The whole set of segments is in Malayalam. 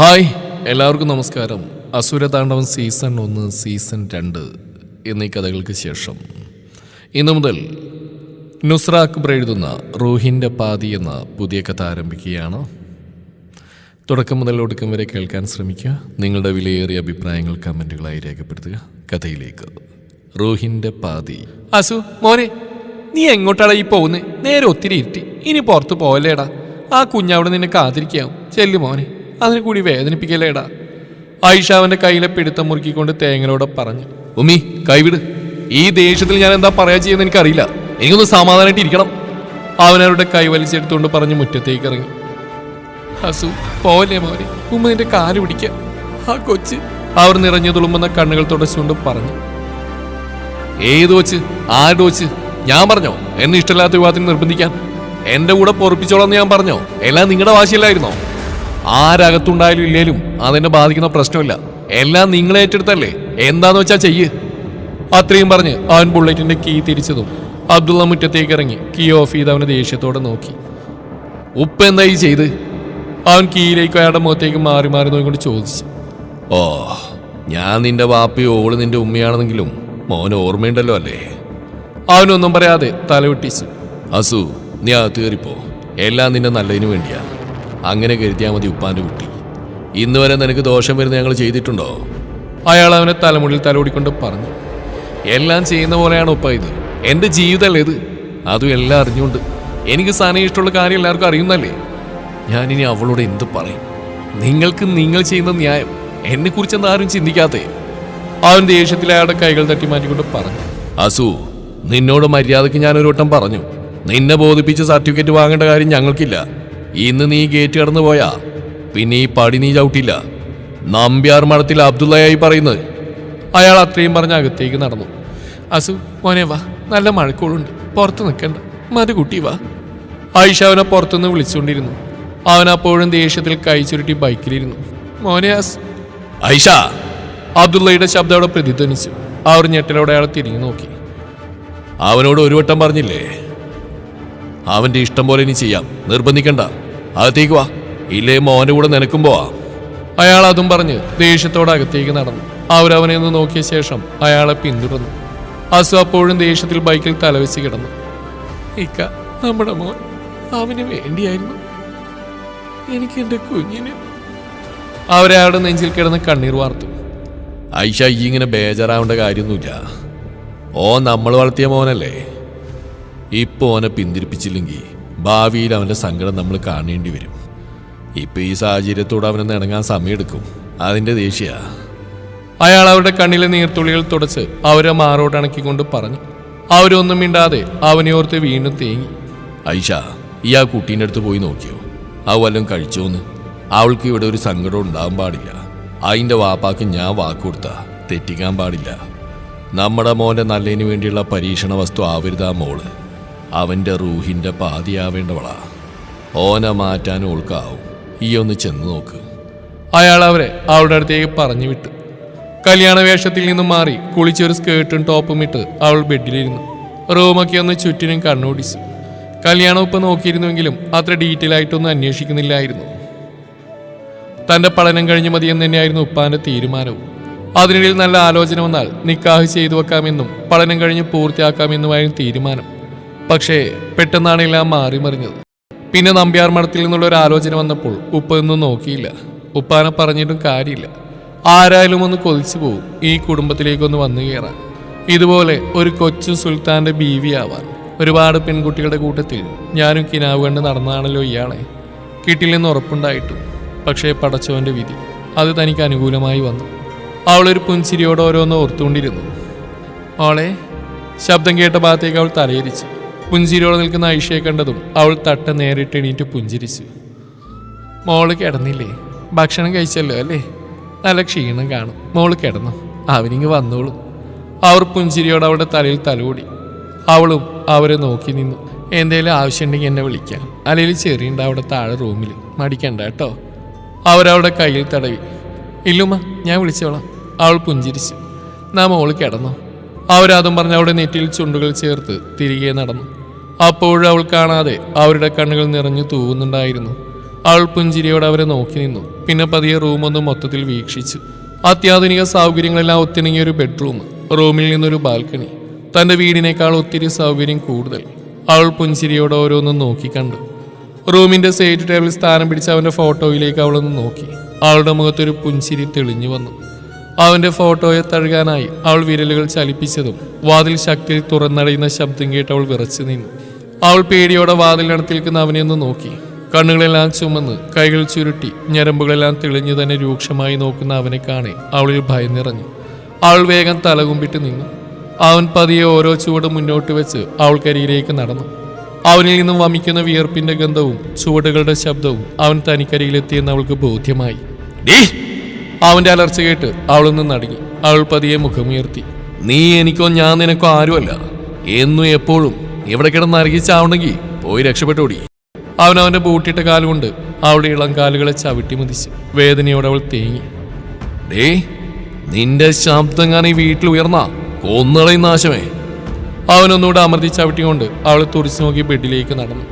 ഹായ് എല്ലാവർക്കും നമസ്കാരം. അസുരതാണ്ഡവം സീസൺ ഒന്ന് സീസൺ രണ്ട് എന്നീ കഥകൾക്ക് ശേഷം. ഇന്നു മുതൽ നുസ്ര അക്ബർ എഴുതുന്ന റൂഹിന്റെ പാതി എന്ന പുതിയ കഥ ആരംഭിക്കുകയാണ്. തുടക്കം മുതൽ ഒടുക്കം വരെ കേൾക്കാൻ ശ്രമിക്കുക. നിങ്ങളുടെ വിലയേറിയ അഭിപ്രായങ്ങൾ കമന്റുകളായി രേഖപ്പെടുത്തുക. കഥയിലേക്ക്. റൂഹിന്റെ പാതി. അസു മോനെ നീ എങ്ങോട്ടാണ് ഈ പോകുന്നത് നേരെ ഒത്തിരി ഇരുട്ടി. ഇനി പുറത്ത് പോവല്ലേടാ. ആ കുഞ്ഞവിടെ നിന്നെ കാത്തിരിക്കാം ചെല്ലു മോനെ. അതിനെ കൂടി വേദനിപ്പിക്കലേടാ ആയിഷ അവന്റെ കയ്യിലെ പിടുത്തം മുറുക്കിക്കൊണ്ട് തേങ്ങനോട് പറഞ്ഞു. ഉമ്മി കൈവിട്. ഈ ദേഷ്യത്തിൽ ഞാൻ എന്താ പറയാ ചെയ്യുന്ന എനിക്കറിയില്ല. എനിക്കൊന്ന് സമാധാനമായിട്ട് ഇരിക്കണം. അവനവരുടെ കൈ വലിച്ചെടുത്തുകൊണ്ട് പറഞ്ഞ് മുറ്റത്തേക്ക് ഇറങ്ങി. ഹസു പോവല്ലേ മോനെ? ഉമ്മ നിന്റെ കാൽ പിടിക്ക. ആ കൊച്ച്. അവർ നിറഞ്ഞു തുളുമ്പുന്ന കണ്ണുകൾ തുടച്ചുകൊണ്ട് പറഞ്ഞു. ഏത് വച്ച് ആരുടെ വച്ച് ഞാൻ പറഞ്ഞോ. എന്നെ ഇഷ്ടമില്ലാത്ത വിവാഹത്തിന് നിർബന്ധിക്കാൻ. എന്റെ കൂടെ പൊറപ്പിച്ചോളാം ഞാൻ പറഞ്ഞോ. എല്ലാം നിങ്ങളുടെ വാശിയല്ലായിരുന്നോ? ആരകത്തുണ്ടായാലും ഇല്ലേലും അതെന്നെ ബാധിക്കുന്ന പ്രശ്നമില്ല. എല്ലാം നിങ്ങൾ ഏറ്റെടുത്തല്ലേ? എന്താന്ന് വെച്ചാ ചെയ്യ്. അത്രയും പറഞ്ഞ് അവൻ ബുള്ളറ്റിന്റെ കീ തിരിച്ചതും അബ്ദുള്ള മുറ്റത്തേക്ക് ഇറങ്ങി കീ ഓഫ് ചെയ്ത് അവനെ ദേഷ്യത്തോടെ നോക്കി. ഉപ്പ് എന്തായി ചെയ്ത്? അവൻ കീയിലേക്ക് അയാളുടെ മുഖത്തേക്ക് മാറി മാറി നോക്കിക്കൊണ്ട് ചോദിച്ചു. ഓ ഞാൻ നിന്റെ വാപ്പയോ ഓൾ നിന്റെ ഉമ്മയാണെന്നെങ്കിലും മോൻ ഓർമ്മയുണ്ടല്ലോ അല്ലേ? അവനൊന്നും പറയാതെ തലവെട്ടിച്ചു അസു നീ അകത്ത് കയറിപ്പോ. എല്ലാം നിന്റെ നല്ലതിനു വേണ്ടിയാ. അങ്ങനെ കരുതിയാൽ മതി ഉപ്പാന്റെ കുട്ടി. ഇന്ന് വരെ നിനക്ക് ദോഷം വരുന്ന ഞങ്ങൾ ചെയ്തിട്ടുണ്ടോ? അയാൾ അവനെ തലമുടിയിൽ തലോടിക്കൊണ്ട് പറഞ്ഞു. എല്ലാം ചെയ്യുന്ന പോലെയാണ് ഉപ്പ ഇത്. എന്റെ ജീവിതമല്ലേ ഇത്. അതും എല്ലാം അറിഞ്ഞുകൊണ്ട്. എനിക്ക് സാധനം ഇഷ്ടമുള്ള കാര്യം എല്ലാവർക്കും അറിയുന്നല്ലേ? ഞാനിനി അവളോട് എന്ത് പറയും? നിങ്ങൾക്ക് നിങ്ങൾ ചെയ്യുന്ന ന്യായം. എന്നെക്കുറിച്ച് ആരും ചിന്തിക്കാത്തേ? അവൻ ദേഷ്യത്തിൽ അയാളുടെ കൈകൾ തട്ടി മാറ്റിക്കൊണ്ട് പറഞ്ഞു. അസു നിന്നോട് മര്യാദയ്ക്ക് ഞാനൊരു വട്ടം പറഞ്ഞു. നിന്നെ ബോധിപ്പിച്ച് സർട്ടിഫിക്കറ്റ് വാങ്ങേണ്ട കാര്യം ഞങ്ങൾക്കില്ല. ഇന്ന് നീ ഗേറ്റ് കടന്നു പോയാ പിന്നെ ഈ പടി നീ ചവിട്ടില്ല. നമ്പ്യാർ മഠത്തിൽ അബ്ദുള്ളയായി പറയുന്നത്. അയാൾ അത്രയും പറഞ്ഞ് അകത്തേക്ക് നടന്നു. അസു മോനെ വാ. നല്ല മഴക്കോളുണ്ട്. പുറത്ത് നിൽക്കണ്ട. മതി കുട്ടി വാ. ആയിഷ അവനെ പുറത്തുനിന്ന് വിളിച്ചുകൊണ്ടിരുന്നു. അവൻ അപ്പോഴും ദേഷ്യത്തിൽ കൈ ചുരുട്ടി ബൈക്കിലിരുന്നു. മോനെ അസ്. ഐഷ അബ്ദുള്ളയുടെ ശബ്ദം അവിടെ പ്രതിധ്വനിച്ചു. അവർ ഞെട്ടലോടെ അയാൾ തിരിഞ്ഞു നോക്കി. അവനോട് ഒരു വട്ടം പറഞ്ഞില്ലേ? അവന്റെ ഇഷ്ടം പോലെ ഇനി ചെയ്യാം. നിർബന്ധിക്കണ്ട. അകത്തേക്ക് വാ. ഇല്ലേ മോനെ കൂടെ നിനക്കും പോവാ. അയാൾ അതും പറഞ്ഞ് ദേഷ്യത്തോടെ അകത്തേക്ക് നടന്നു. അവരവനെ ഒന്ന് നോക്കിയ ശേഷം അയാളെ പിന്തുടർന്നു. അസു അപ്പോഴും ദേഷ്യത്തിൽ ബൈക്കിൽ തലവെച്ച് കിടന്നു. ഇക്ക നമ്മുടെ മോൻ അവന് വേണ്ടിയായിരുന്നു. എനിക്ക് എന്റെ കുഞ്ഞിന്. അവരയാളുടെ നെഞ്ചിൽ കിടന്ന് കണ്ണീർ വാർത്തു. ഐഷ ഈ ഇങ്ങനെ ബേജാറാവേണ്ട കാര്യമൊന്നുമില്ല. ഓ നമ്മൾ വളർത്തിയ മോനല്ലേ? ഇപ്പൊ അവനെ പിന്തിരിപ്പിച്ചില്ലെങ്കിൽ ഭാവിയിൽ അവന്റെ സങ്കടം നമ്മൾ കാണേണ്ടി വരും. ഇപ്പൊ ഈ സാഹചര്യത്തോട് അവനൊന്ന് ഇണങ്ങാൻ സമയമെടുക്കും അതിന്റെ ദേഷ്യ. അയാൾ അവരുടെ കണ്ണിലെ നീർത്തുള്ളികൾ തുടച്ച് അവരെ മാറോട്ടണക്കിക്കൊണ്ട് പറഞ്ഞു. അവരൊന്നും മിണ്ടാതെ അവനെ ഓർത്ത് വീണ്ടും തേങ്ങി. ഐഷ ഈ ആ കുട്ടീന്റെ അടുത്ത് പോയി നോക്കിയോ? ആ വല്ലതും കഴിച്ചോന്ന്? അവൾക്ക് ഇവിടെ ഒരു സങ്കടം ഉണ്ടാകാൻ പാടില്ല. അതിന്റെ വാപ്പാക്ക് ഞാൻ വാക്കുകൊടുത്ത തെറ്റിക്കാൻ പാടില്ല. നമ്മുടെ മോന്റെ നല്ലതിന് വേണ്ടിയുള്ള പരീക്ഷണ വസ്തു ആവരുതാ മോൾ. അവന്റെ റൂഹിന്റെ പാതിയാവേണ്ടവളാ. ഓനെ മാറ്റാൻ ഓൾക്കാവും. ഈ ഒന്ന് ചെന്ന് നോക്ക്. അയാൾ അവരെ അവളുടെ അടുത്തേക്ക് പറഞ്ഞു വിട്ടു. കല്യാണ വേഷത്തിൽ നിന്നും മാറി കുളിച്ചൊരു സ്കേർട്ടും ടോപ്പും ഇട്ട് അവൾ ബെഡിലിരുന്നു. റൂമൊക്കെ ഒന്ന് ചുറ്റിനും കണ്ണോടിച്ചു. കല്യാണം ഇപ്പം നോക്കിയിരുന്നുവെങ്കിലും അത്ര ഡീറ്റെയിൽ ആയിട്ടൊന്നും അന്വേഷിക്കുന്നില്ലായിരുന്നു. തന്റെ പഠനം കഴിഞ്ഞു മതിയെന്ന് തന്നെയായിരുന്നു ഉപ്പാന്റെ തീരുമാനവും. അതിനിടയിൽ നല്ല ആലോചന വന്നാൽ നിക്കാഹ് ചെയ്തു വെക്കാമെന്നും പഠനം കഴിഞ്ഞ് പൂർത്തിയാക്കാമെന്നുമായിരുന്നു തീരുമാനം. പക്ഷേ പെട്ടെന്നാണ് എല്ലാം മാറി മറിഞ്ഞത്. പിന്നെ നമ്പ്യാർ മഠത്തിൽ നിന്നുള്ള ഒരു ആലോചന വന്നപ്പോൾ ഉപ്പ ഒന്നും നോക്കിയില്ല. ഉപ്പാനെ പറഞ്ഞിട്ടും കാര്യമില്ല. ആരായാലും ഒന്ന് കൊതിച്ചു പോകും ഈ കുടുംബത്തിലേക്കൊന്ന് വന്നു കയറാൻ ഇതുപോലെ ഒരു കൊച്ചു സുൽത്താന്റെ ബീവിയാവാൻ. ഒരുപാട് പെൺകുട്ടികളുടെ കൂട്ടത്തിൽ ഞാനും കിനാവ് കണ്ട് നടന്നാണല്ലോ ഇയാളെ. കിട്ടില്ലെന്ന് ഉറപ്പുണ്ടായിട്ടും പക്ഷേ പടച്ചവന്റെ വിധി അത് തനിക്ക് അനുകൂലമായി വന്നു. അവളൊരു പുൻചിരിയോടെ ഓരോന്ന് ഓർത്തുകൊണ്ടിരുന്നു. അവളെ ശബ്ദം കേട്ട ഭാഗത്തേക്ക് അവൾ തലയിരിച്ചു പുഞ്ചിരിയോടെ നിൽക്കുന്ന ഐഷയെ കണ്ടതും അവൾ തട്ട നേരിട്ട് എണീറ്റ് പുഞ്ചിരിച്ചു. മോൾ കിടന്നില്ലേ? ഭക്ഷണം കഴിച്ചല്ലോ അല്ലേ? നല്ല ക്ഷീണം കാണും. മോൾ കിടന്നു? അവനിങ്ങ് വന്നോളും. അവർ പുഞ്ചിരിയോട് അവളുടെ തലയിൽ തലോടി. അവളും അവരെ നോക്കി നിന്നു. എന്തേലും ആവശ്യമുണ്ടെങ്കിൽ എന്നെ വിളിക്കാം. അല്ലെങ്കിൽ ചെറിയുണ്ട് അവിടെ താഴെ റൂമിൽ മടിക്കണ്ട കേട്ടോ. അവരവളുടെ കയ്യിൽ തടവി. ഇല്ലുമ്മ ഞാൻ വിളിച്ചോളാം. അവൾ പുഞ്ചിരിച്ചു. നാം മോൾ കിടന്നു. അവരതും പറഞ്ഞ് അവിടെ നെറ്റിയിൽ ചുണ്ടുകൾ ചേർത്ത് തിരികെ നടന്നു. അപ്പോഴും അവൾ കാണാതെ അവരുടെ കണ്ണുകൾ നിറഞ്ഞു തൂവുന്നുണ്ടായിരുന്നു. അവൾ പുഞ്ചിരിയോടെ അവരെ നോക്കി നിന്നു. പിന്നെ പതിയെ റൂമൊന്ന് മൊത്തത്തിൽ വീക്ഷിച്ചു. അത്യാധുനിക സൗകര്യങ്ങളെല്ലാം ഒത്തിണങ്ങിയ ഒരു ബെഡ്റൂം റൂമിൽ നിന്നൊരു ബാൽക്കണി തന്റെ വീടിനേക്കാൾ ഒത്തിരി സൗകര്യം കൂടുതൽ. അവൾ പുഞ്ചിരിയോടെ ഓരോന്നും നോക്കിക്കണ്ടു റൂമിന്റെ സൈഡ് ടേബിൾ സ്ഥാനം പിടിച്ച അവന്റെ ഫോട്ടോയിലേക്ക് അവളൊന്ന് നോക്കി. അവളുടെ മുഖത്തൊരു പുഞ്ചിരി തെളിഞ്ഞു വന്നു. അവന്റെ ഫോട്ടോയെ തഴുകാനായി അവൾ വിരലുകൾ ചലിപ്പിച്ചതും വാതിൽ ശക്തിയിൽ തുറന്നടയുന്ന ശബ്ദം കേട്ട് അവൾ വിറച്ചു നിന്നു. അവൾ പേടിയോടെ വാതിലിനടുത്ത് നിൽക്കുന്ന അവനെ ഒന്ന് നോക്കി. കണ്ണുകളെല്ലാം ചുമന്ന് കൈകൾ ചുരുട്ടി ഞരമ്പുകളെല്ലാം തെളിഞ്ഞു തന്നെ രൂക്ഷമായി നോക്കുന്ന അവനെ കാണെ അവളിൽ ഭയം നിറഞ്ഞു. അവൾ വേഗം തലകുമ്പിട്ട് നിന്നു. അവൻ പതിയെ ഓരോ ചുവട് മുന്നോട്ട് വെച്ച് അവൾക്കരിയിലേക്ക് നടന്നു. അവനിൽ നിന്നും വമിക്കുന്ന വിയർപ്പിന്റെ ഗന്ധവും ചുവടുകളുടെ ശബ്ദവും അവൻ തനിക്കരിയിലെത്തിയെന്ന് അവൾക്ക് ബോധ്യമായി! അവന്റെ അലർച്ച കേട്ട് അവളൊന്ന് നടങ്ങി. അവൾ പതിയെ മുഖമുയർത്തി. നീ എനിക്കോ ഞാൻ നിനക്കോ ആരുമല്ല. എന്നും എപ്പോഴും ഇവിടെ കിടന്ന് അരകിച്ചാവണമെങ്കിൽ പോയി രക്ഷപ്പെട്ടോടി. അവൻ അവന്റെ ബൂട്ടിട്ട കാലുകൊണ്ട് അവളുടെ ഇളം കാലുകളെ ചവിട്ടി മുതിച്ച് വേദനയോടെ അവൾ തേങ്ങി. ഡേ നിന്റെ ശബ്ദം കാണി വീട്ടിൽ ഉയർന്ന കൊന്നളയും നാശമേ. അവനൊന്നുകൂടെ അമർത്തി ചവിട്ടിക്കൊണ്ട് അവൾ തുറിച്ചു നോക്കി ബെഡിലേക്ക് നടന്നു.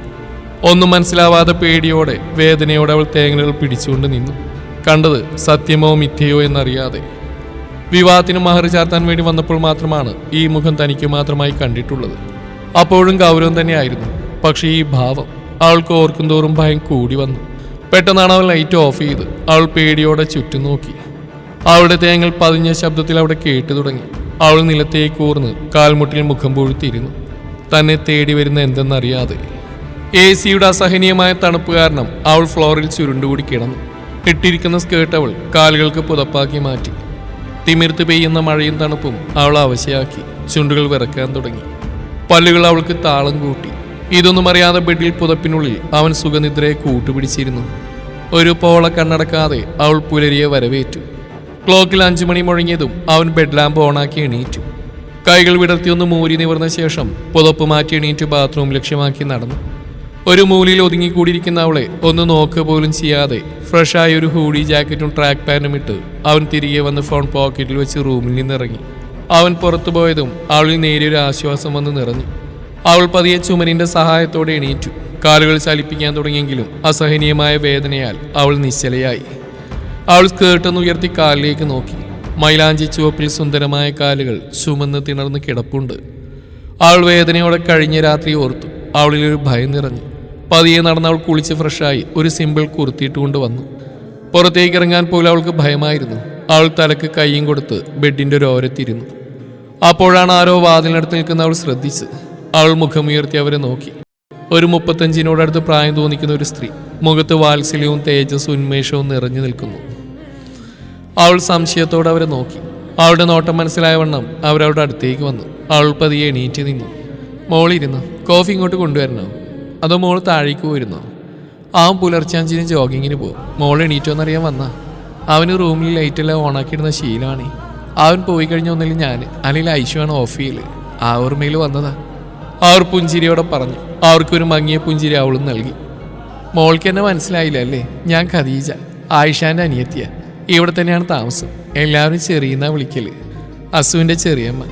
ഒന്നും മനസ്സിലാവാതെ പേടിയോടെ വേദനയോടെ അവൾ തേങ്ങലുകൾ പിടിച്ചുകൊണ്ട് നിന്നു. കണ്ടത് സത്യമോ മിഥ്യയോ എന്നറിയാതെ. വിവാഹത്തിന് മഹർ ചാർത്താൻ വേണ്ടി വന്നപ്പോൾ മാത്രമാണ് ഈ മുഖം തനിക്ക് മാത്രമായി കണ്ടിട്ടുള്ളത്. അപ്പോഴും ഗൗരവം തന്നെയായിരുന്നു. പക്ഷേ ഈ ഭാവം അവൾക്ക് ഓർക്കുന്തോറും ഭയം കൂടി വന്നു. പെട്ടെന്നാണ് അവൾ ലൈറ്റ് ഓഫ് ചെയ്ത് അവൾ പേടിയോടെ ചുറ്റും നോക്കി. അവളുടെ തേങ്ങൽ പതിഞ്ഞ ശബ്ദത്തിൽ അവിടെ കേട്ടു തുടങ്ങി. അവൾ നിലത്തേക്ക് ഊർന്ന് കാൽമുട്ടിൽ മുഖം പൊഴുത്തിരുന്നു. തന്നെ തേടി വരുന്ന എന്തെന്നറിയാതെ എ സിയുടെ അസഹനീയമായ തണുപ്പ് കാരണം അവൾ ഫ്ലോറിൽ ചുരുണ്ടുകൂടി കിടന്നു. ഇട്ടിരിക്കുന്ന സ്കേർട്ട് അവൾ കാലുകൾക്ക് പുതപ്പാക്കി മാറ്റി. തിമിർത്ത് പെയ്യുന്ന മഴയും തണുപ്പും അവൾ അവശയാക്കി ചുണ്ടുകൾ വിറക്കാൻ തുടങ്ങി. പല്ലുകൾ അവൾക്ക് താളം കൂട്ടി. ഇതൊന്നും അറിയാതെ ബെഡിൽ പുതപ്പിനുള്ളിൽ അവൻ സുഖനിദ്രയെ കൂട്ടുപിടിച്ചിരുന്നു. ഒരു പോള കണ്ണടക്കാതെ അവൾ പുലരിയെ വരവേറ്റു. ക്ലോക്കിൽ അഞ്ചു മണി മുഴങ്ങിയതും അവൻ ബെഡ് ലാമ്പ് ഓണാക്കി എണീറ്റു. കൈകൾ വിടർത്തിയൊന്ന് മൂരി നിവർന്ന ശേഷം പുതപ്പ് മാറ്റി എണീറ്റ് ബാത്റൂം ലക്ഷ്യമാക്കി നടന്നു. ഒരു മൂലയിൽ ഒതുങ്ങിക്കൂടിയിരിക്കുന്ന അവളെ ഒന്ന് നോക്കുക പോലും ചെയ്യാതെ ഫ്രഷായ ഒരു ഹൂഡി ജാക്കറ്റും ട്രാക്ക് പാന്റും ഇട്ട് അവൻ തിരികെ വന്ന് ഫോൺ പോക്കറ്റിൽ വെച്ച് റൂമിൽ നിന്നിറങ്ങി. അവൻ പുറത്തു പോയതും അവളിൽ നേരിയൊരു ആശ്വാസം വന്ന് നിറഞ്ഞു. അവൾ പതിയെ ചുമരിന്റെ സഹായത്തോടെ എണീറ്റു. കാലുകൾ ചലിപ്പിക്കാൻ തുടങ്ങിയെങ്കിലും അസഹനീയമായ വേദനയാൽ അവൾ നിശ്ചലയായി. അവൾ സ്കേർട്ടെന്ന് ഉയർത്തി കാലിലേക്ക് നോക്കി. മൈലാഞ്ചി ചുവപ്പിൽ സുന്ദരമായ കാലുകൾ ചുമന്ന് തിണർന്ന് കിടപ്പുണ്ട്. അവൾ വേദനയോടെ കഴിഞ്ഞ രാത്രി ഓർത്തു. അവളിലൊരു ഭയം നിറഞ്ഞു. പതിയെ നടന്ന് അവൾ കുളിച്ച് ഫ്രഷായി ഒരു സിമ്പിൾ കുർത്തിയിട്ടുകൊണ്ട് വന്നു. പുറത്തേക്ക് ഇറങ്ങാൻ പോലും അവൾക്ക് ഭയമായിരുന്നു. അവൾ തലക്ക് കൈയും കൊടുത്ത് ബെഡിന്റെ ഒരു ഓരത്തിരുന്നു. അപ്പോഴാണ് ആരോ വാതിലിനടുത്ത് നിൽക്കുന്ന അവൾ ശ്രദ്ധിച്ച്. അവൾ മുഖമുയർത്തി അവരെ നോക്കി. ഒരു മുപ്പത്തഞ്ചിനോടടുത്ത് പ്രായം തോന്നിക്കുന്ന ഒരു സ്ത്രീ. മുഖത്ത് വാത്സല്യവും തേജസ്സും ഉന്മേഷവും നിറഞ്ഞു നിൽക്കുന്നു. അവൾ സംശയത്തോടെ അവരെ നോക്കി. അവളുടെ നോട്ടം മനസ്സിലായ വണ്ണം അവരവരുടെ അടുത്തേക്ക് വന്നു. അവൾ പതിയെ എണീറ്റ് നിന്നു. മോളിരുന്നു കോഫി ഇങ്ങോട്ട് കൊണ്ടുവരണോ? അതോ മോൾ താഴേക്ക് പോയിരുന്നോ? അവൻ പുലർച്ചാഞ്ചിനും ജോഗിങ്ങിന് പോകും. മോൾ എണീറ്റോന്നറിയാൻ വന്നാ. അവന് റൂമിൽ ലൈറ്റെല്ലാം ഓണാക്കിയിടുന്ന ശീലമാണ്. അവൻ പോയി കഴിഞ്ഞ ഒന്നിലും ഞാൻ അല്ലെങ്കിൽ ഐശുവാണ് ഓഫ് ചെയ്യൽ. ആ ഓർമ്മയിൽ വന്നതാ. അവർ പുഞ്ചിരിയോടെ പറഞ്ഞു അവർക്കൊരു മങ്ങിയ പുഞ്ചിരി അവളും നൽകി. മോൾക്ക് എന്നെ മനസ്സിലായില്ല അല്ലേ? ഞാൻ ഖദീജ ആയിഷാന്റെ അനിയത്തിയ. ഇവിടെ തന്നെയാണ് താമസം. എല്ലാവരും ചെറിയെന്നാ വിളിക്കൽ. അസുവിന്റെ ചെറിയമ്മ.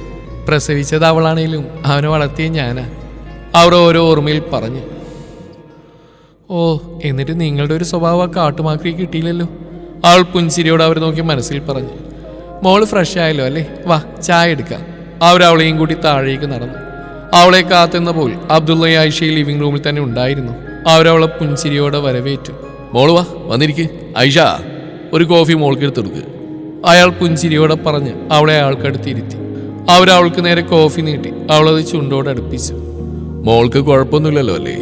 പ്രസവിച്ചത് അവളാണേലും അവനെ വളർത്തിയ ഞാനാ. അവർ ഓരോ ഓർമ്മയിൽ പറഞ്ഞു. ഓ എന്നിട്ട് നിങ്ങളുടെ ഒരു സ്വഭാവം ആ കാട്ടുമാക്രി കിട്ടിയില്ലല്ലോ. അവൾ പുഞ്ചിരിയോട് അവർ നോക്കി മനസ്സിൽ പറഞ്ഞു. മോൾ ഫ്രഷ് ആയല്ലോ അല്ലേ? വാ ചായ എടുക്കാം. അവരവളെയും കൂടി താഴേക്ക് നടന്നു. അവളെ കാത്തുന്ന പോൽ അബ്ദുള്ള ആയിഷ ലിവിംഗ് റൂമിൽ തന്നെ ഉണ്ടായിരുന്നു. അവരവളെ പുഞ്ചിരിയോടെ വരവേറ്റു. മോൾ വാ വന്നിരിക്ക്. ഐഷ ഒരു കോഫി മോൾക്ക് എടുത്തെടുക്ക് അയാൾ പുഞ്ചിരിയോടെ പറഞ്ഞ് അവളെ അയാൾക്കടുത്തിരുത്തി അവരവൾക്ക് നേരെ കോഫി നീട്ടി അവളത് ചുണ്ടോട് അടുപ്പിച്ചു. മോൾക്ക് കുഴപ്പമൊന്നുമില്ലല്ലോ അല്ലേ?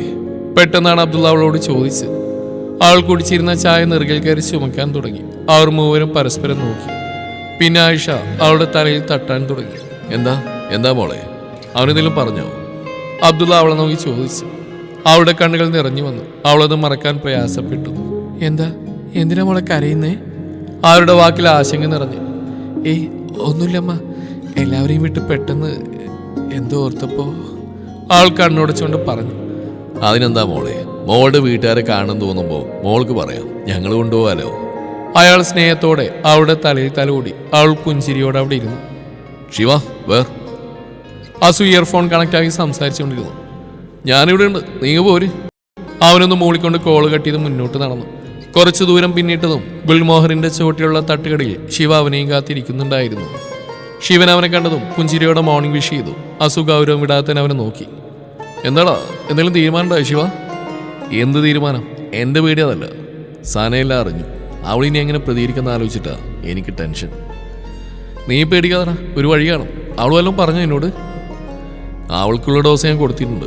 പെട്ടെന്നാണ് അബ്ദുള്ള അവളോട് ചോദിച്ചത്. അവൾ കുടിച്ചിരുന്ന ചായ നെറുകൽ കയറി ചുമക്കാൻ തുടങ്ങി. അവർ മൂവരും പരസ്പരം നോക്കി. പിന്നെ ആയിഷ അവളുടെ തലയിൽ തട്ടാൻ തുടങ്ങി. എന്താ? എന്താ മോളെ? അവനെന്തെങ്കിലും പറഞ്ഞോ? അബ്ദുള്ള അവളെ നോക്കി ചോദിച്ചു. അവളുടെ കണ്ണുകൾ നിറഞ്ഞു വന്നു. അവളത് മറക്കാൻ പ്രയാസപ്പെട്ടു. എന്താ? എന്തിനാ മോളെ കരയുന്നേ? അവരുടെ വാക്കിൽ ആശങ്ക നിറഞ്ഞു. ഏയ് ഒന്നുമില്ലമ്മ എല്ലാവരെയും വിട്ട് പെട്ടെന്ന് എന്തോ ഓർത്തപ്പോ. ആൾ കണ്ണുടച്ചുകൊണ്ട് പറഞ്ഞു. അതിനെന്താ മോളെ? മോളുടെ വീട്ടുകാരെ കാണാൻ തോന്നുമ്പോൾ മോൾക്ക് പറയാം. ഞങ്ങൾ കൊണ്ടുപോകാലോ? അയാൾ സ്നേഹത്തോടെ അവളുടെ തലയിൽ തലോടി. അവൾ പുഞ്ചിരിയോടെ അവിടെ ഇരുന്നു. ശിവ വേർ. അസു ഇയർഫോൺ കണക്റ്റാക്കി സംസാരിച്ചുകൊണ്ടിരുന്നു. ഞാനിവിടെ ഉണ്ട് നീ പോര്. അവനൊന്ന് മൂളിക്കൊണ്ട് കോൾ കട്ടിയത് മുന്നോട്ട് നടന്നു. കുറച്ചു ദൂരം പിന്നിട്ടതും ഗുൽമോഹറിന്റെ ചുവട്ടിലുള്ള തട്ടുകടയിൽ ശിവ അവനെയും കാത്തിരിക്കുന്നുണ്ടായിരുന്നു. ശിവൻ അവനെ കണ്ടതും പുഞ്ചിരിയോടെ മോർണിംഗ് വിഷ് ചെയ്തു. അസു ഗൗരവം വിടാതെ തന്നെ അവനെ നോക്കി. എന്താടാ? എന്തെങ്കിലും തീരുമാനമുണ്ടോ ശിവ? എന്ത് തീരുമാനം? എന്റെ പേടി അതല്ല. സനയെല്ലാം അറിഞ്ഞു. അവളിനി എങ്ങനെ പ്രതികരിക്കുന്ന ആലോചിച്ചിട്ടാ എനിക്ക് ടെൻഷൻ. നീ പേടിക്കാതടാ ഒരു വഴിയാണ് അവൾ വല്ലതും പറഞ്ഞു എന്നോട്? അവൾക്കുള്ള ഡോസ് ഞാൻ കൊടുത്തിട്ടുണ്ട്.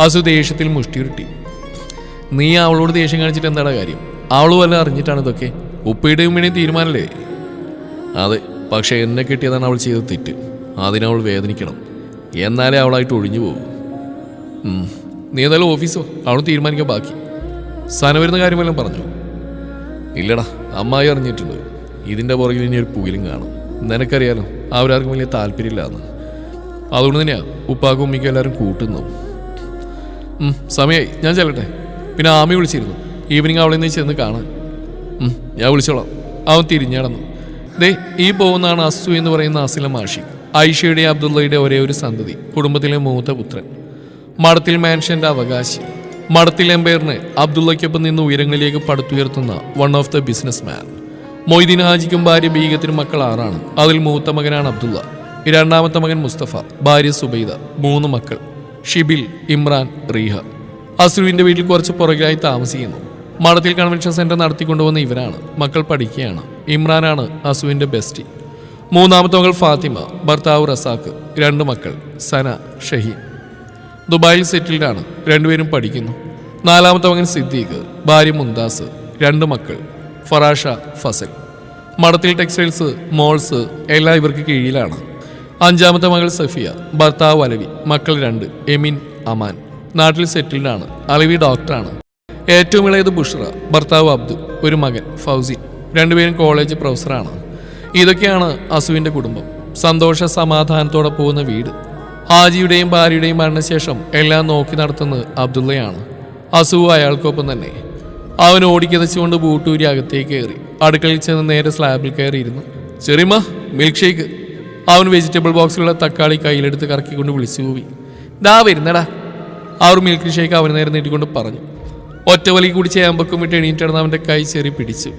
അസു ദേഷ്യത്തിൽ മുഷ്ടിയുരുട്ടി. നീ അവളോട് ദേഷ്യം കാണിച്ചിട്ട് എന്താടാ കാര്യം? അവൾ വല്ല അറിഞ്ഞിട്ടാണ് ഇതൊക്കെ? ഉപ്പയുടെയും ഉമ്മയുടെയും തീരുമാനമല്ലേ അതെ പക്ഷെ എന്നെ കിട്ടിയതാണ് അവൾ ചെയ്ത തെറ്റ്. അതിനവൾ വേദനിക്കണം. എന്നാലേ അവളായിട്ട് ഒഴിഞ്ഞു പോകും. നീ ഏതായാലും ഓഫീസോ? അവൾ തീരുമാനിക്കാൻ ബാക്കി. സന വരുന്ന കാര്യമെല്ലാം പറഞ്ഞു? ഇല്ലടാ അമ്മായി അറിഞ്ഞിട്ടുണ്ട്. ഇതിന്റെ പുറകിൽ ഇനി ഒരു പുകിലും കാണും. നിനക്കറിയാലോ അവരാർക്കും വലിയ താല്പര്യമില്ലാന്ന്. അതുകൊണ്ട് തന്നെയാ ഉപ്പാക്കും ഉമ്മിക്കും എല്ലാവരും കൂട്ടുന്നു സമയമായി ഞാൻ ചെല്ലട്ടെ. പിന്നെ ആമി വിളിച്ചിരുന്നു. ഈവനിങ് അവളിൽ നിന്ന് ചെന്ന് കാണാൻ. ഞാൻ വിളിച്ചോളാം. അവൻ തിരിഞ്ഞടന്നു ദേ ഈ പോകുന്നതാണ് അസു എന്ന് പറയുന്ന അസില മാഷി. ഐഷയുടെ അബ്ദുള്ളയുടെ ഒരേ ഒരു സന്തതി കുടുംബത്തിലെ മൂത്ത പുത്രൻ. മഠത്തിൽ മാൻഷന്റെ അവകാശി. മടത്തിൽ എംപയറിന് അബ്ദുള്ളയ്ക്കൊപ്പം നിന്ന് ഉയരങ്ങളിലേക്ക് പടുത്തുയർത്തുന്ന one of the business man Moideen ഹാജിക്കും ഭാര്യ ബീഗത്തിനും മക്കൾ ആറാണ്. അതിൽ മൂത്ത മകനാണ് അബ്ദുള്ള. രണ്ടാമത്തെ മകൻ മുസ്തഫ ഭാര്യ സുബൈദ മൂന്ന് മക്കൾ. ഷിബിൽ ഇമ്രാൻ റീഹ. അസുവിന്റെ വീട്ടിൽ കുറച്ച് പുറകിലായി താമസിക്കുന്നു. മഠത്തിൽ കൺവെൻഷൻ സെന്റർ നടത്തിക്കൊണ്ടുവന്ന ഇവരാണ്. മക്കൾ പഠിക്കുകയാണ്. ഇമ്രാനാണ് അസുവിന്റെ ബെസ്റ്റി മൂന്നാമത്തെ മകൾ ഫാത്തിമ ഭർത്താവ് റസാഖ്. രണ്ട് മക്കൾ സന ഷഹീൻ. ദുബായിൽ സെറ്റിൽഡ് ആണ്. രണ്ടുപേരും പഠിക്കുന്നു. നാലാമത്തെ മകൻ സിദ്ദീഖ് ഭാര്യ മുന്താസ് രണ്ട് മക്കൾ ഫറാഷ ഫസൽ. മടത്തിൽ ടെക്സ്റ്റൈൽസ് മോൾസ് എല്ലാം ഇവർക്ക് കീഴിലാണ്. അഞ്ചാമത്തെ മകൾ സഫിയ ഭർത്താവ് അലവി മക്കൾ രണ്ട് എമിൻ അമാൻ. നാട്ടിൽ സെറ്റിൽഡ് ആണ്. അലവി ഡോക്ടറാണ് ഏറ്റവും ഇളയത് ബുഷ്റ ഭർത്താവ് അബ്ദു ഒരു മകൻ ഫൗസിൻ. രണ്ടുപേരും കോളേജ് പ്രൊഫസറാണ് ഇതൊക്കെയാണ് അസുവിന്റെ കുടുംബം. സന്തോഷ സമാധാനത്തോടെ പോകുന്ന വീട്. ഹാജിയുടെയും ഭാര്യയുടെയും മരണശേഷം എല്ലാം നോക്കി നടത്തുന്നത് അബ്ദുള്ളയാണ്. അസു അയാൾക്കൊപ്പം തന്നെ. അവൻ ഓടിക്കതച്ചുകൊണ്ട് ബൂട്ടൂരി അകത്തേക്ക് കയറി. അടുക്കളയിൽ ചെന്ന് നേരെ സ്ലാബിൽ കയറിയിരുന്നു. ചെറിയമ്മ മിൽക്ക് ഷേക്ക് അവൻ വെജിറ്റബിൾ ബോക്സിലുള്ള തക്കാളി കയ്യിലെടുത്ത് കറക്കിക്കൊണ്ട് വിളിച്ചു പോയി ദാ വരുന്നടാ. അവർ മിൽക്ക് ഷേക്ക് അവന് നേരെ നീട്ടിക്കൊണ്ട് പറഞ്ഞു. ഒറ്റ വലി കൂടി ചേമ്പക്കും വിട്ട് എണീറ്റിടന്ന് അവന്റെ കൈ ചെറി പിടിച്ചു.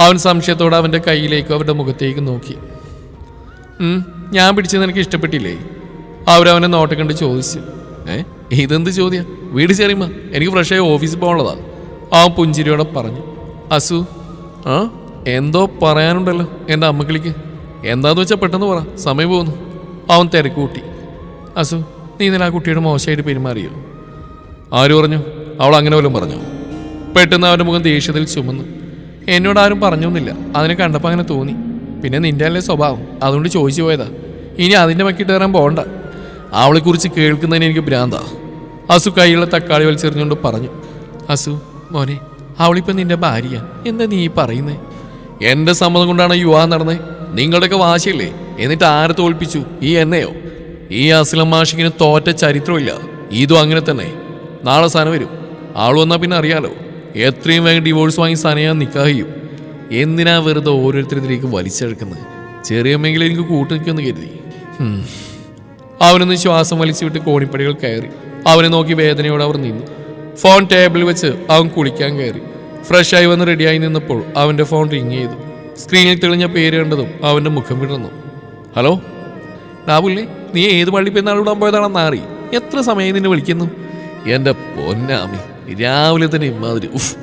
അവൻ സംശയത്തോടെ അവന്റെ കയ്യിലേക്കും അവരുടെ മുഖത്തേക്ക് നോക്കി. ഞാൻ പിടിച്ചത് നിനക്ക് ഇഷ്ടപ്പെട്ടില്ലേ? അവരവനെ നോട്ടം കണ്ട് ചോദിച്ചു. ഏ ഇതെന്ത് ചോദ്യം? വീട് ചെറിയമ്മ എനിക്ക് ഫ്രഷായി ഓഫീസിൽ പോകാനുള്ളതാ. ആ പുഞ്ചിരിയോടെ പറഞ്ഞു. അസു ആ എന്തോ പറയാനുണ്ടല്ലോ എന്റെ അമ്മക്കിളിക്ക്. എന്താന്ന് വെച്ചാൽ പെട്ടെന്ന് പറ സമയം പോകുന്നു അവൻ തിരക്കൂട്ടി അസു നീ ഇന്നലെ ആ കുട്ടിയുടെ മോശമായിട്ട് പെരുമാറിയോ? ആര് പറഞ്ഞു? അവൾ അങ്ങനെ വല്ലതും പറഞ്ഞു? പെട്ടെന്ന് അവന്റെ മുഖം ദേഷ്യത്തിൽ ചുമന്നു. എന്നോട് ആരും പറഞ്ഞൊന്നുമില്ല. അതിനെ കണ്ടപ്പോൾ അങ്ങനെ തോന്നി. പിന്നെ നിന്റെ അല്ലേ സ്വഭാവം? അതുകൊണ്ട് ചോദിച്ചു പോയതാ. ഇനി അതിന്റെ മക്കിട്ട് കയറാൻ പോകണ്ട. അവളെക്കുറിച്ച് കേൾക്കുന്നതിന് എനിക്ക് ഭ്രാന്താ. അസു കൈയുള്ള തക്കാളി വലിച്ചെറിഞ്ഞുകൊണ്ട് പറഞ്ഞു അസു മോനെ അവളിപ്പോൾ നിന്റെ ഭാര്യ എന്താ നീ പറയുന്നേ? എന്റെ സമ്മതം കൊണ്ടാണ് യുവാ നടന്നത് നടന്നേ. നിങ്ങളുടെയൊക്കെ വാശിയല്ലേ? എന്നിട്ട് ആരെ തോൽപ്പിച്ചു? ഈ എന്നെയോ? ഈ അസ്ലം മാഷിക്കിന് തോറ്റ ചരിത്രമില്ല. ഇതും അങ്ങനെ തന്നെ. നാളെ സന വരും. ആൾ വന്നാൽ പിന്നെ അറിയാലോ. എത്രയും വേഗം ഡിവോഴ്സ് വാങ്ങി സനയാൻ നിക്കാഹിയും എന്തിനാ വെറുതെ ഓരോരുത്തരിലേക്ക് വലിച്ചെടുക്കുന്നത്? ചെറിയമ്മെങ്കിലും എനിക്ക് കൂട്ടു നിൽക്കുമെന്ന് കരുതി. അവനൊന്ന് ശ്വാസം വലിച്ചു വിട്ട് കോണിപ്പടികൾ കയറി. അവനെ നോക്കി വേദനയോടെ അവർ നിന്നു. ഫോൺ ടേബിളിൽ വെച്ച് അവൻ കുളിക്കാൻ കയറി. ഫ്രഷായി വന്ന് റെഡിയായി നിന്നപ്പോൾ അവന്റെ ഫോൺ റിങ് ചെയ്തു. സ്ക്രീനിൽ തെളിഞ്ഞ പേര് കണ്ടതും അവന്റെ മുഖം വിടർന്നു. ഹലോ? രാഹുലിനെ നീ ഏത് പള്ളി പെരുന്നാൾ പോയതാണെന്ന് അറി എത്ര സമയം നിന്നെ വിളിക്കുന്നു? എന്റെ പൊന്നാമി രാവിലെ തന്നെ ഇമാതിരി ഉഫ്.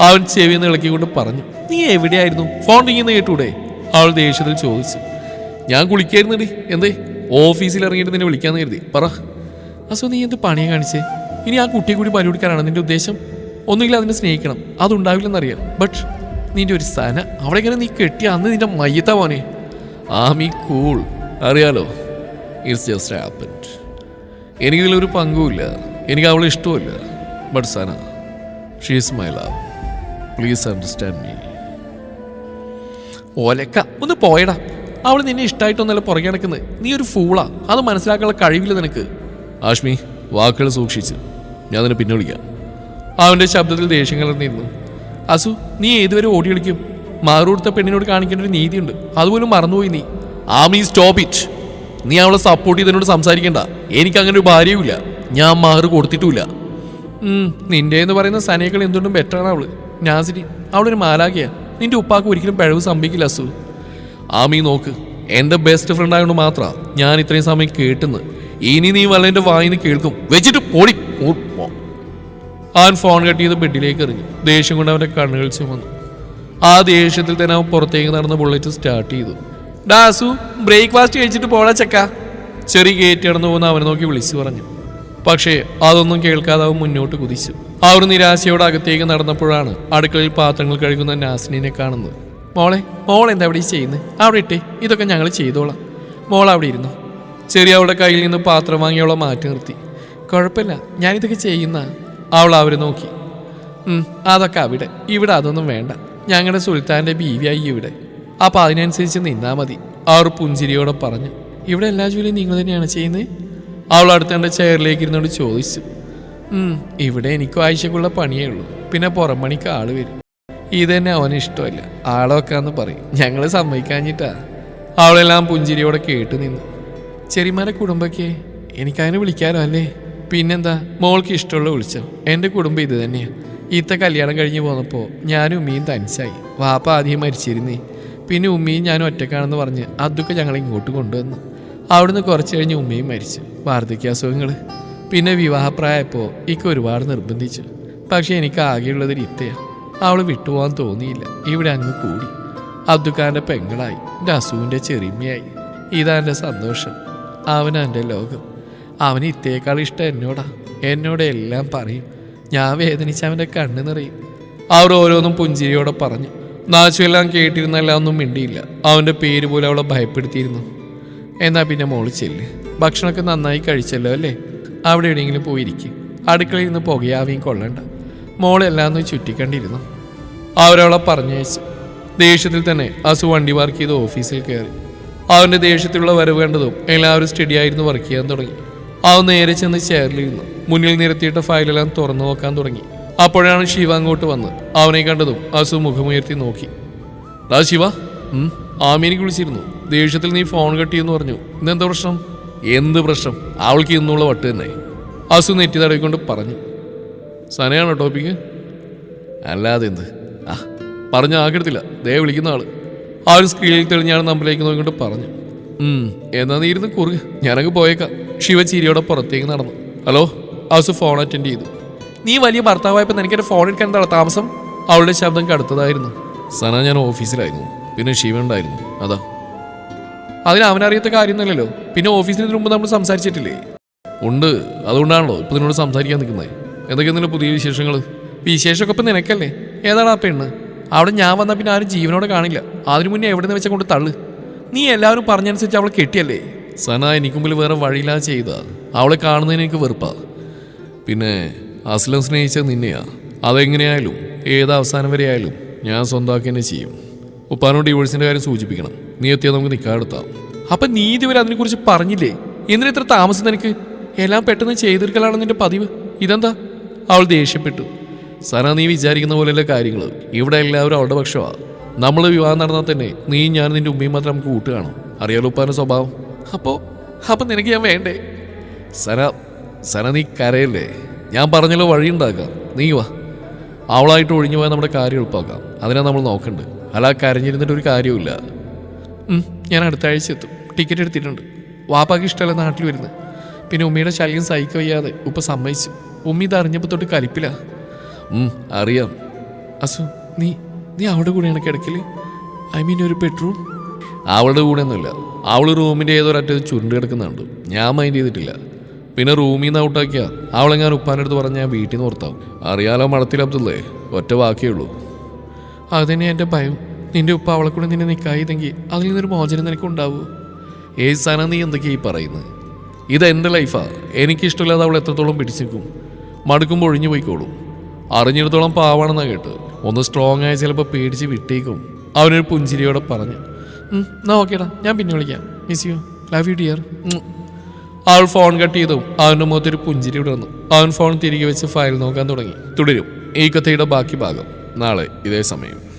അവൻ ചെവി ഇളക്കിക്കൊണ്ട് പറഞ്ഞു നീ എവിടെയായിരുന്നു? ഫോൺ റിങ്ങിന്ന് കേട്ടൂടെ? അവൾ ദേഷ്യത്തിൽ ചോദിച്ചു ഞാൻ കുളിക്കായിരുന്നടി. എന്തേ? ഓഫീസിൽ ഇറങ്ങിയിട്ട് നിന്നെ വിളിക്കാന്ന് കരുതി. പറ. അസു നീ എന്ത് പണിയെ കാണിച്ചേ? ഇനി ആ കുട്ടിയെ കൂടി പണി കൊടുക്കാനാണ് നിന്റെ ഉദ്ദേശം? ഒന്നുകിൽ അതിനെ സ്നേഹിക്കണം. അതുണ്ടാവില്ലെന്നറിയാം. ബട്ട് നിന്റെ ഒരു സന അവിടെ ഇങ്ങനെ നീ കെട്ടിയ അന്ന് നിന്റെ മയ്യത്താ പോനെ ആമി കൂൾ അറിയാലോ ഇറ്റ്സ് ജസ്റ്റ് ഹാപ്പൻഡ് എനിക്കിതിലൊരു പങ്കുമില്ല. എനിക്ക് അവളെ ഇഷ്ടമില്ല but Sana she's my love please understand me ഒലക്ക ഒന്ന് പോയടാ. അവൾ നിന്നെ ഇഷ്ടമായിട്ടൊന്നല്ല പുറകെ നടക്കുന്നത് നീ ഒരു ഫൂളാ അത് മനസ്സിലാക്കാനുള്ള കഴിവില്ല നിനക്ക്. ആഷ്മി വാക്കുകൾ സൂക്ഷിച്ച്. ഞാൻ നിന്നെ പിന്നെ വിളിക്കാം. അവന്റെ ശബ്ദത്തിൽ ദേഷ്യം കലർന്നിരുന്നു. അസു നീ ഏതുവരെ ഓടി കളിക്കും? മാറുകൊടുത്ത പെണ്ണിനോട് കാണിക്കേണ്ട ഒരു നീതിയുണ്ട്. അതുപോലും മറന്നുപോയി നീ. ആ മീ സ്റ്റോപ്പ് ഇറ്റ് നീ അവളെ സപ്പോർട്ട് ചെയ്തതിനോട് സംസാരിക്കണ്ട. എനിക്ക് അങ്ങനെ ഒരു ഭാര്യയുമില്ല. ഞാൻ മാറ് കൊടുത്തിട്ടുമില്ല. നിന്റെ എന്ന് പറയുന്ന സനയേക്കാൾ എന്തുകൊണ്ടും ബെറ്ററാണ് അവൾ. നാസിരി അവളൊരു മാലാകിയാ നിന്റെ ഉപ്പാക്ക് ഒരിക്കലും പിഴവ് സംഭവിക്കില്ല അസു. ആമീ നോക്ക്. എന്റെ ബെസ്റ്റ് ഫ്രണ്ട് ആയതുകൊണ്ട് മാത്രാ ഞാൻ ഇത്രയും സമയം കേട്ടെന്ന്. ഇനി നീ വല്ല വായിന്ന് കേൾക്കും. വെച്ചിട്ട് പൊടി ആൻ ഫോൺ കട്ട് ചെയ്ത് ബെഡിലേക്ക് എറിഞ്ഞു. ദേഷ്യം കൊണ്ട് അവന്റെ കണ്ണുകൾ ചുമന്നു. ആ ദേഷ്യത്തിൽ തന്നെ അവൻ പുറത്തേക്ക് നടന്ന ബുള്ളറ്റ് സ്റ്റാർട്ട് ചെയ്തു. ഡാസു ബ്രേക്ക്ഫാസ്റ്റ് കഴിച്ചിട്ട് പോടാ ചെക്ക. ചെറിയ ഗേറ്റ് കടന്നു പോകുന്ന അവനെ നോക്കി വിളിച്ചു പറഞ്ഞു. പക്ഷേ അതൊന്നും കേൾക്കാതെ അവൻ മുന്നോട്ട് കുതിച്ചു. ആ ഒരു നിരാശയോടെ അകത്തേക്ക് നടന്നപ്പോഴാണ് അടുക്കളയിൽ പാത്രങ്ങൾ കഴുകുന്ന നാസിനെ കാണുന്നത്. മോളെ മോൾ എന്താ അവിടെ ചെയ്യുന്നത് അവിടെ ഇട്ടേ ഇതൊക്കെ ഞങ്ങൾ ചെയ്തോളാം. മോൾ അവിടെ ഇരുന്നു. ചെറിയ അവളുടെ കയ്യിൽ നിന്ന് പാത്രം വാങ്ങിയവളെ മാറ്റി നിർത്തി. കുഴപ്പമില്ല ഞാനിതൊക്കെ ചെയ്യുന്ന അവൾ അവർ നോക്കി. അതൊക്കെ അവിടെ. ഇവിടെ അതൊന്നും വേണ്ട. ഞങ്ങളുടെ സുൽത്താന്റെ ബീവിയായി ഇവിടെ. അപ്പം അതിനനുസരിച്ച് നിന്നാൽ മതി അവർ പുഞ്ചിരിയോടെ പറഞ്ഞു. ഇവിടെ എല്ലാ ജോലിയും നിങ്ങൾ തന്നെയാണ് ചെയ്യുന്നത് അവൾ അടുത്തേണ്ട ചെയറിലേക്ക് ഇരുന്നോട് ചോദിച്ചു. ഇവിടെ എനിക്കും ആഴ്ചക്കുള്ള പണിയേ ഉള്ളൂ. പിന്നെ പുറം പണിക്ക് ആൾ വരും. ഇത് തന്നെ അവന് ഇഷ്ടമല്ല. ആളെ വെക്കാന്ന് പറയും ഞങ്ങൾ സമ്മതിക്കാഞ്ഞിട്ടാ. അവളെല്ലാം പുഞ്ചിരിയോടെ കേട്ട് നിന്നു. ചെറിമാരെ കുടുംബക്കെ എനിക്കതിനെ വിളിക്കാലോ അല്ലേ? പിന്നെന്താ മോൾക്ക് ഇഷ്ടമുള്ള വിളിച്ചോ. എന്റെ കുടുംബം ഇത് തന്നെയാണ് ഇത്ത കല്യാണം കഴിഞ്ഞ് പോന്നപ്പോൾ ഞാനും ഉമ്മിയും തനിച്ചായി. വാപ്പ ആദ്യം മരിച്ചിരുന്നേ. പിന്നെ ഉമ്മിയും ഞാനും ഒറ്റക്കാണെന്ന് പറഞ്ഞ് അതൊക്കെ ഞങ്ങൾ ഇങ്ങോട്ട് കൊണ്ടുവന്നു. അവിടുന്ന് കുറച്ച് കഴിഞ്ഞ് ഉമ്മയും മരിച്ചു. വാർദ്ധക്യാസുഖങ്ങൾ പിന്നെ വിവാഹപ്രായപ്പോൾ ഇക്ക് ഒരുപാട് നിർബന്ധിച്ചു. പക്ഷേ എനിക്ക് ആകെയുള്ളത് ഇത്തയാ. അവൾ വിട്ടുപോകാൻ തോന്നിയില്ല. ഇവിടെ അങ്ങ് കൂടി. അബ്ദുഖാന്റെ പെങ്ങളായി. നസുവിന്റെ ചെറിമയായി ഇതാ എന്റെ സന്തോഷം. അവനാ എന്റെ ലോകം. അവന് ഇത്തേക്കാൾ ഇഷ്ടം എന്നോടാ. എന്നോട് എല്ലാം പറയും. ഞാൻ വേദനിച്ച് അവന്റെ കണ്ണ് നിറയും. അവർ ഓരോന്നും പുഞ്ചിരിയോടെ പറഞ്ഞു. നാച്ചു എല്ലാം കേട്ടിരുന്നെല്ലാം ഒന്നും മിണ്ടിയില്ല. അവന്റെ പേര് പോലും അവളെ ഭയപ്പെടുത്തിയിരുന്നു. എന്നാ പിന്നെ മോൾ ഭക്ഷണമൊക്കെ നന്നായി കഴിച്ചല്ലോ അല്ലേ? അവിടെ എവിടെയെങ്കിലും പോയിരിക്കും. അടുക്കളയിൽ നിന്ന് പുകയാവിയും കൊള്ളണ്ട. മോളെല്ലാം ഒന്ന് ചുറ്റിക്കണ്ടിരുന്നു. അവരവളെ പറഞ്ഞയച്ചു. ദേഷ്യത്തിൽ തന്നെ അസു വണ്ടി വർക്ക് ചെയ്ത് ഓഫീസിൽ കയറി. അവന്റെ ദേഷ്യത്തിലുള്ള വരവ് കണ്ടതും എല്ലാവരും സ്റ്റഡി ആയിരുന്നു വർക്ക് ചെയ്യാൻ തുടങ്ങി. അവൻ നേരെ ചെന്ന് ചെയറിലിരുന്നു മുന്നിൽ നിരത്തിയിട്ട ഫയലെല്ലാം തുറന്നു നോക്കാൻ തുടങ്ങി. അപ്പോഴാണ് ശിവ അങ്ങോട്ട് വന്ന് അവനെ കണ്ടതും അസു മുഖമുയർത്തി നോക്കി. ഡാ ശിവ ആമീനിക്ക് വിളിച്ചിരുന്നു. ദേഷ്യത്തിൽ നീ ഫോൺ കട്ടിയെന്ന് പറഞ്ഞു. ഇന്നെന്താ പ്രശ്നം? എന്ത് പ്രശ്നം? അവൾക്ക് ഇന്നുള്ള വട്ട് തന്നെ. അസു നെറ്റി തടവിക്കൊണ്ട് പറഞ്ഞു. സനയാണോ ടോപ്പിക്ക് അല്ലാതെ എന്ത്? ആ പറഞ്ഞ ആകെടുത്തില്ല. ദേ വിളിക്കുന്ന ആൾ. ആ ഒരു സ്ക്രീനിൽ തെളിഞ്ഞാണ് നമ്പറിലേക്ക് നോക്കിട്ട് പറഞ്ഞു. എന്നാ നീ ഇരുന്ന് കുറുക. ഞാനങ്ങ് പോയേക്കാം. ശിവ ചിരിയോടെ പുറത്തേക്ക് നടന്നു. ഹലോ ഹൗസ് ഫോൺ അറ്റൻഡ് ചെയ്തു. നീ വലിയ ഭർത്താവായപ്പോൾ എനിക്കൊരു ഫോൺ എടുക്കാൻ എന്താണ് താമസം? അവളുടെ ശബ്ദം കടുത്തതായിരുന്നു. സന ഞാൻ ഓഫീസിലായിരുന്നു. പിന്നെ ശിവ ഉണ്ടായിരുന്നു. അതാ. അതിന് അവനറിയാത്ത കാര്യമൊന്നുമല്ലല്ലോ. പിന്നെ ഓഫീസിന് മുമ്പ് നമ്മൾ സംസാരിച്ചിട്ടില്ലേ? ഉണ്ട്. അതുകൊണ്ടാണല്ലോ ഇപ്പൊ നിന്നോട് സംസാരിക്കാൻ നിൽക്കുന്നത്. എന്തൊക്കെയാ നിന്റെ പുതിയ വിശേഷങ്ങൾ വിശേഷമൊക്കെ ഇപ്പം നിനക്കല്ലേ? ഏതാണ് ആ പെണ്ണ്? അവിടെ ഞാൻ വന്നാൽ പിന്നെ ആരും ജീവനോടെ കാണില്ല. അതിനു മുന്നേ എവിടെ നിന്ന് വെച്ചാൽ കൊണ്ട് തള്ളു? നീ എല്ലാവരും പറഞ്ഞനുസരിച്ച് അവളെ കെട്ടിയല്ലേ? സന എനിക്ക് മുമ്പിൽ വേറെ വഴിയില്ലാ ചെയ്താ. അവളെ കാണുന്നതിന് എനിക്ക് വെറുപ്പാ. പിന്നെ അസ്ലം സ്നേഹിച്ചത് നിന്നെയാ. അതെങ്ങനെയായാലും ഏത് അവസാനം വരെ ആയാലും ഞാൻ സ്വന്തമാക്കി തന്നെ ചെയ്യും. ഉപ്പാനോട് ഡിവോഴ്സിന്റെ കാര്യം സൂചിപ്പിക്കണം. നീ എത്തിയാൽ നമുക്ക് നിൽക്കാടുത്താം അപ്പം നീ ഇതുവരെ അതിനെക്കുറിച്ച് പറഞ്ഞില്ലേ? എന്തിനാ ഇത്ര താമസം നിനക്ക്? എല്ലാം പെട്ടെന്ന് ചെയ്തെടുക്കലാണ് നിന്റെ പതിവ്. ഇതെന്താ? അവൾ ദേഷ്യപ്പെട്ടു. സന നീ വിചാരിക്കുന്ന പോലെയല്ല കാര്യങ്ങൾ ഇവിടെ എല്ലാവരും അവളുടെ പക്ഷമാ. നമ്മൾ വിവാഹം നടന്നാൽ തന്നെ നീ ഞാൻ നിന്റെ ഉമ്മയും മാത്രം നമുക്ക് കൂട്ട് കാണും. അറിയാലോ ഉപ്പാന്റെ സ്വഭാവം? അപ്പോൾ അപ്പം നിനക്ക് ഞാൻ വേണ്ടേ? സന സന നീ കരയല്ലേ? ഞാൻ പറഞ്ഞല്ലോ വഴിയുണ്ടാക്കാം നീ വാ. അവളായിട്ട് ഒഴിഞ്ഞു പോയാൽ നമ്മുടെ കാര്യം എളുപ്പമാക്കാം. അതിനാ നമ്മൾ നോക്കണ്ട്. അല്ല കരഞ്ഞിരുന്നിട്ട് ഒരു കാര്യമില്ല ഞാൻ അടുത്ത ആഴ്ച എത്തും. ടിക്കറ്റ് എടുത്തിട്ടുണ്ട്. വാപ്പാക്ക് ഇഷ്ടമല്ല നാട്ടിൽ വരുന്നത്. പിന്നെ ഉമ്മയുടെ ശല്യം സഹിക്ക വയ്യാതെ ഉപ്പ സമ്മതിച്ചു. ഉമ്മി ഇത് അറിഞ്ഞപ്പോൾ തൊട്ട് കലിപ്പില്ല അറിയാം. അസു നീ നീ അവളുടെ കൂടെയാണ് കിടക്കൽ? ഐ മീൻ ഒരു ബെഡ്റൂം? അവളുടെ കൂടെ ഒന്നുമില്ല അവൾ റൂമിന്റെ ഏതൊരറ്റത്ത് ചുരുണ്ട് കിടക്കുന്നുണ്ട്. ഞാൻ മൈൻഡ് ചെയ്തിട്ടില്ല. പിന്നെ റൂമിൽ നിന്ന് ഔട്ടാക്കിയാ. അവളെങ്ങാൻ ഉപ്പാന്റെ അടുത്ത് പറഞ്ഞാൽ ഞാൻ വീട്ടിൽ നിന്ന് ഓർത്താവും അറിയാലോ മടത്തിൽ അബ്ദുള്ളേ ഒറ്റ വാക്കേ ഉള്ളൂ. അതുതന്നെ എന്റെ ഭയം. നിന്റെ ഉപ്പ അവളെ കൂടെ നിന്നെ നിൽക്കായതെങ്കിൽ അതിൽ നിന്നൊരു മോചനം നിനക്ക് ഉണ്ടാവുമോ ഏത് സാധനം നീ എന്തൊക്കെയാ ഈ പറയുന്നത്? ഇത് എന്റെ ലൈഫാ എനിക്കിഷ്ടമില്ലാതെ അവൾ എത്രത്തോളം പിടിച്ചു നിൽക്കും മടുക്കുമ്പോൾ ഒഴിഞ്ഞു പോയിക്കോളും. അറിഞ്ഞിടത്തോളം പാവാണെന്നാ കേട്ട്. ഒന്ന് സ്ട്രോങ് ആയി ചിലപ്പോൾ പേടിച്ച് വിട്ടേക്കും. അവനൊരു പുഞ്ചിരിയോടെ പറഞ്ഞു. "ഉം, എന്നാ ഓക്കേടാ ഞാൻ പിന്നെ വിളിക്കാം. Miss you love you dear അവൾ ഫോൺ കട്ട് ചെയ്തും അവന്റെ മുഖത്തൊരു പുഞ്ചിരി വിടർന്നു അവൻ ഫോൺ തിരികെ വെച്ച് ഫയൽ നോക്കാൻ തുടങ്ങി. തുടരും. ഈ കഥയുടെ ബാക്കി ഭാഗം. നാളെ ഇതേ സമയം.